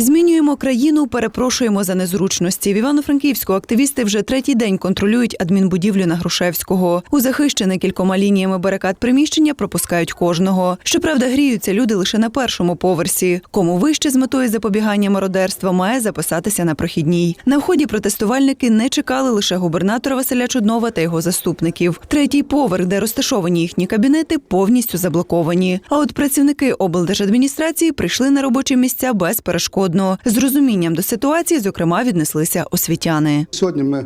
Змінює Змінюємо країну, перепрошуємо за незручності. В Івано-Франківську активісти вже третій день контролюють адмінбудівлю на Грушевського. У захищене кількома лініями барикад приміщення пропускають кожного. Щоправда, гріються люди лише на першому поверсі. Кому вище з метою запобігання мародерства має записатися на прохідній. На вході протестувальники не чекали лише губернатора Василя Чуднова та його заступників. Третій поверх, де розташовані їхні кабінети, повністю заблоковані. А от працівники облдержадміністрації прийшли на робочі місця безперешкодно. З розумінням до ситуації, зокрема, віднеслися освітяни. Сьогодні ми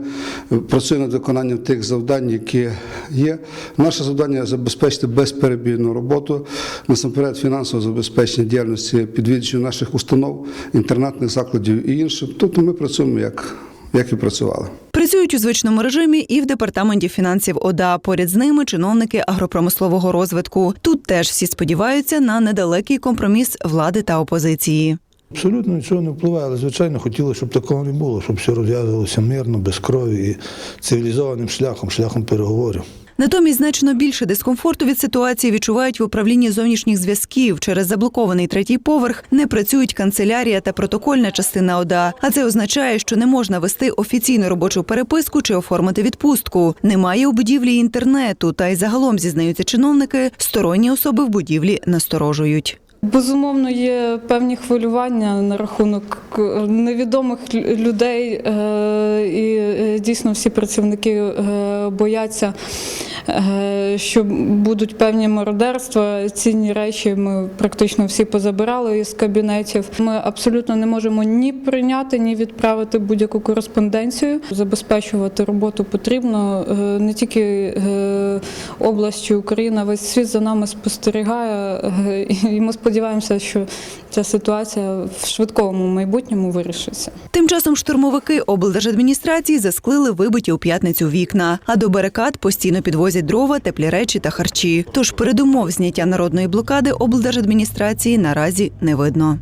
працюємо над виконанням тих завдань, які є. Наше завдання забезпечити безперебійну роботу, насамперед фінансове забезпечення діяльності підвідувачів наших установ, інтернатних закладів і інших. Тобто ми працюємо як, як і працювали. Працюють у звичному режимі і в департаменті фінансів ОДА. Поряд з ними чиновники агропромислового розвитку. Тут теж всі сподіваються на недалекий компроміс влади та опозиції. Абсолютно нічого не впливає, але звичайно хотіли, щоб такого не було, щоб все розв'язувалося мирно, без крові і цивілізованим шляхом, шляхом переговорів. Натомість значно більше дискомфорту від ситуації відчувають в управлінні зовнішніх зв'язків. Через заблокований третій поверх не працюють канцелярія та протокольна частина ОДА. А це означає, що не можна вести офіційну робочу переписку чи оформити відпустку. Немає у будівлі інтернету, та й загалом зізнаються чиновники, сторонні особи в будівлі насторожують. Безумовно, є певні хвилювання на рахунок невідомих людей, е, і е, дійсно всі працівники е, бояться, що будуть певні мародерства. Цінні речі ми практично всі позабирали із кабінетів. Ми абсолютно не можемо ні прийняти, ні відправити будь-яку кореспонденцію. Забезпечувати роботу потрібно е, не тільки е, областю Україна, весь світ за нами спостерігає, е, і ми сподіваємося, що ця ситуація в швидкому майбутньому вирішиться. Тим часом штурмовики облдержадміністрації засклили вибиті у п'ятницю вікна, а до барикад постійно підвозять дрова, теплі речі та харчі. Тож передумов зняття народної блокади облдержадміністрації наразі не видно.